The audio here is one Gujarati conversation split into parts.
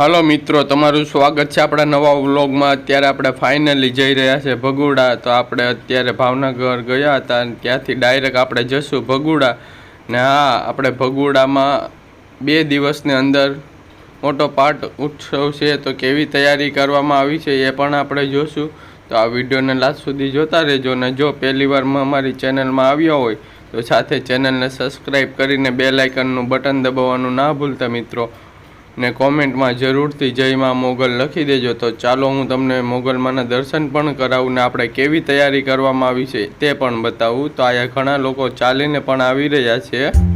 હાલો મિત્રો, તમારું સ્વાગત છે આપણા નવા વ્લોગમાં. અત્યારે આપણે ફાઇનલી જઈ રહ્યા છે ભગુડા. તો આપણે અત્યારે ભાવનગર ગયા હતા અને ત્યાંથી ડાયરેક્ટ આપણે જશું ભગુડા. ને હા, આપણે ભગુડામાં બે દિવસની અંદર મોટો પાઠ ઉત્સવ છે. તો કેવી તૈયારી કરવામાં આવી છે એ પણ આપણે જોશું. તો આ વિડીયોને લાસ્ટ સુધી જોતા રહેજો ને જો પહેલી વારમાં અમારી ચેનલમાં આવ્યા હોય, તો સાથે ચેનલને સબસ્ક્રાઈબ કરીને બે લાઇકનનું બટન દબાવવાનું ના ભૂલતા મિત્રો. ને કોમેન્ટમાં જરૂરથી જય માં મોગલ લખી દેજો. તો ચાલો હું તમને મોગલમાંના દર્શન પણ કરાવું ને આપણે કેવી તૈયારી કરવામાં આવી છે તે પણ બતાવું. તો અહીંયા ઘણા લોકો ચાલીને પણ આવી રહ્યા છે.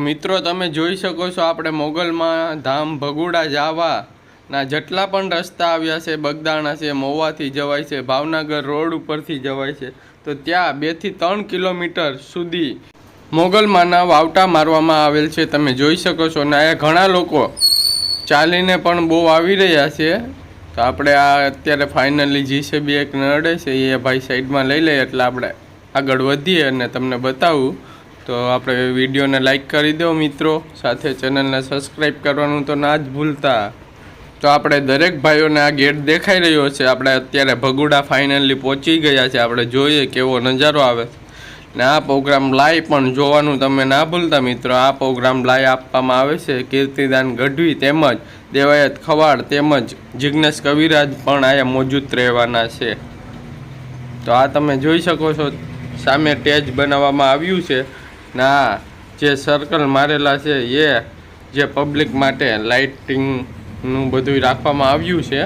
મિત્રો, તમે જોઈ શકો છો આપણે મોગલમાં ધામ ભગુડા જાવાના જેટલા પણ રસ્તા આવ્યા છે, બગદાણા છે, મોવાથી જવાય છે, ભાવનગર રોડ ઉપરથી જવાય છે, તો ત્યાં બેથી ત્રણ કિલોમીટર સુધી મોગલમાંના વાવટા મારવામાં આવેલ છે. તમે જોઈ શકો છો ને અહીંયા ઘણા લોકો ચાલીને પણ બહુ આવી રહ્યા છે. તો આપણે આ અત્યારે ફાઇનલી જીસીબી એક નડે છે, એ ભાઈ સાઈડમાં લઈ લઈએ એટલે આપણે આગળ વધીએ અને તમને બતાવું. તો આપણે વિડીયોને લાઇક કરી દો મિત્રો, સાથે ચેનલને સબસ્ક્રાઈબ કરવાનું તો ના જ ભૂલતા. તો આપણે દરેક ભાઈઓને આ ગેટ દેખાઈ રહ્યો છે. આપણે અત્યારે ભગુડા ફાઇનલી પહોંચી ગયા છે. આપણે જોઈએ કેવો નજારો આવે. ને આ પ્રોગ્રામ લાઈવ પણ જોવાનું તમે ના ભૂલતા મિત્રો. આ પ્રોગ્રામ લાઈવ આપવામાં આવે છે કીર્તિદાન ગઢવી તેમજ દેવાયત ખવાડ તેમજ જિજ્ઞેશ કવિરાજ પણ અહીંયા મોજૂદ રહેવાના છે. તો આ તમે જોઈ શકો છો, સામે ટેજ બનાવવામાં આવ્યું છે. ના, જે સર્કલ મારેલા છે, એ જે પબ્લિક માટે લાઇટિંગનું બધું રાખવામાં આવ્યું છે.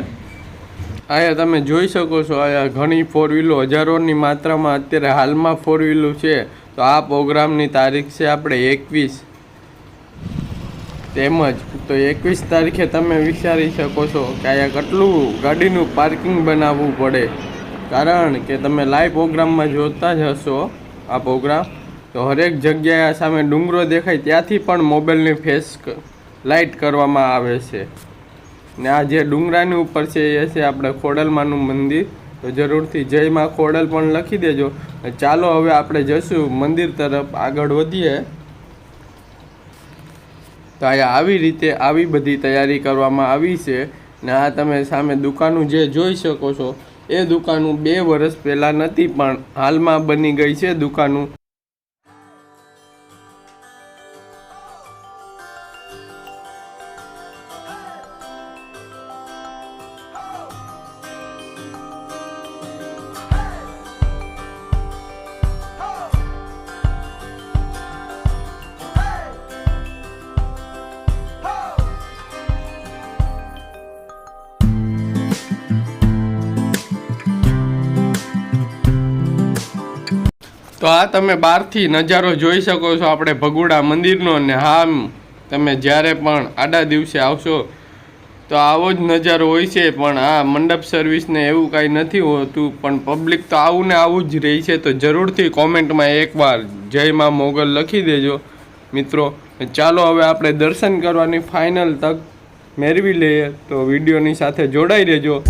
અહીંયા તમે જોઈ શકો છો, અહીંયા ઘણી ફોર વ્હીલો હજારોની માત્રામાં અત્યારે હાલમાં ફોર વ્હીલો છે. તો આ પ્રોગ્રામની તારીખ છે આપણે એકવીસ. તેમજ તો એકવીસ તારીખે તમે વિચારી શકો છો કે અહીંયા કેટલું ગાડીનું પાર્કિંગ બનાવવું પડે. કારણ કે તમે લાઈવ પ્રોગ્રામમાં જોતા જ હશો આ પ્રોગ્રામ તો હરેક જગ્યાએ સામે ડુંગરો દેખાય ત્યાંથી પણ મોબાઈલની ફેસ લાઇટ કરવામાં આવે છે. ને આ જે ડુંગરાની ઉપર છે એ છે આપણે ખોડલમાનું મંદિર. તો જરૂરથી જય માં ખોડલ પણ લખી દેજો. ચાલો હવે આપણે જઈશું મંદિર તરફ આગળ વધીએ. તો અહીંયા આવી રીતે આવી બધી તૈયારી કરવામાં આવી છે. ને આ તમે સામે દુકાનું જે જોઈ શકો છો, એ દુકાનું બે વર્ષ પહેલાં નથી પણ હાલમાં બની ગઈ છે દુકાનું. તો આ તમે બહારથી નજારો જોઈ શકો છો આપણે ભગુડા મંદિરનો ને હા તમે જ્યારે પણ આડા દિવસે આવશો, તો આવો જ નજારો હોય છે, પણ આ મંડપ સર્વિસને એવું કાંઈ નથી હોતું, પણ પબ્લિક તો આવું ને આવું જ રહી છે, તો જરૂરથી કોમેન્ટમાં એકવાર જય માં મોગલ લખી દેજો, મિત્રો. ચાલો હવે આપણે દર્શન કરવાની ફાઇનલ તક મેળવી લઈએ, તો વિડીયોની સાથે જોડાઈ રહેજો.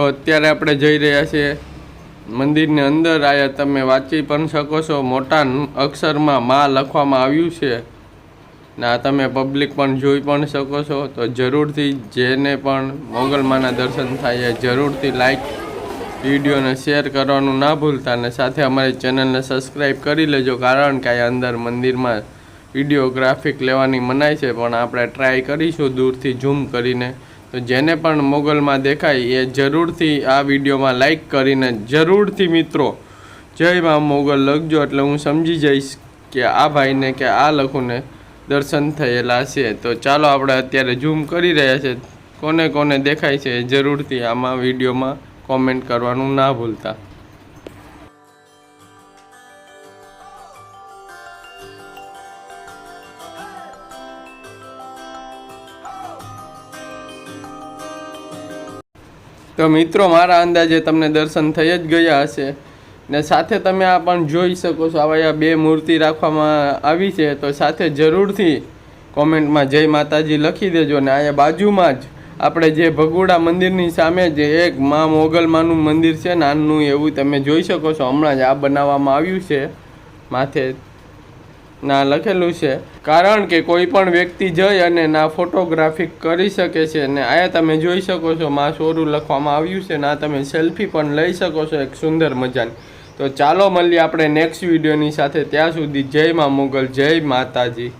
તો અત્યારે આપણે જઈ રહ્યા છીએ મંદિરની અંદર. આયા તમે વાંચી પણ શકો છો. મોટા અક્ષરમાં માં લખવામાં આવ્યું છે. ને આ તમે પબ્લિક પણ જોઈ પણ શકો છો. તો જરૂરથી જેને પણ મોગલમાના દર્શન થાય જરૂરથી લાઈક વિડીયોને શેર કરવાનું ના ભૂલતા અને સાથે અમારી ચેનલને સબસ્ક્રાઈબ કરી લેજો. કારણ કે આ અંદર મંદિરમાં વિડીયોગ્રાફિક લેવાની મનાય છે. પણ આપણે ટ્રાય કરીશું દૂરથી ઝૂમ કરીને. તો જેને પણ મોગલમાં દેખાય એ જરૂરથી આ વિડીયોમાં લાઈક કરીને જરૂરથી મિત્રો, જય માં મોગલ લખજો. એટલે હું સમજી જઈશ કે આ ભાઈને કે આ લખુને દર્શન થયેલા છે. તો ચાલો આપણે અત્યારે ઝૂમ કરી રહ્યા છે. કોને કોને દેખાય છે જરૂરથી આમાં વિડીયોમાં કોમેન્ટ કરવાનું ના ભૂલતા. તો મિત્રો, મારા અંદાજે તમને દર્શન થઈ જ ગયા હશે. ને સાથે તમે આ પણ જોઈ શકો છો, આવા આ બે મૂર્તિ રાખવામાં આવી છે. તો સાથે જરૂરથી કોમેન્ટમાં જય માતાજી લખી દેજો. ને અહીંયા બાજુમાં જ આપણે જે ભગુડા મંદિરની સામે જે એક મા મોગલમાનું મંદિર છે નાનું એવું તમે જોઈ શકો છો. હમણાં જ આ બનાવવામાં આવ્યું છે. માથે ના લખેલું છે. કારણ કે કોઈ પણ વ્યક્તિ જઈ અને ના ફોટોગ્રાફી કરી શકે છે ને આ તમે જોઈ શકો છો, માં સોરું લખવામાં આવ્યું છે ને તમે સેલ્ફી પણ લઈ શકો છો એક સુંદર મજાની. તો ચાલો મળીએ આપણે નેક્સ્ટ વિડીયોની સાથે. ત્યાં સુધી જય માં મુગલ, જય માતાજી.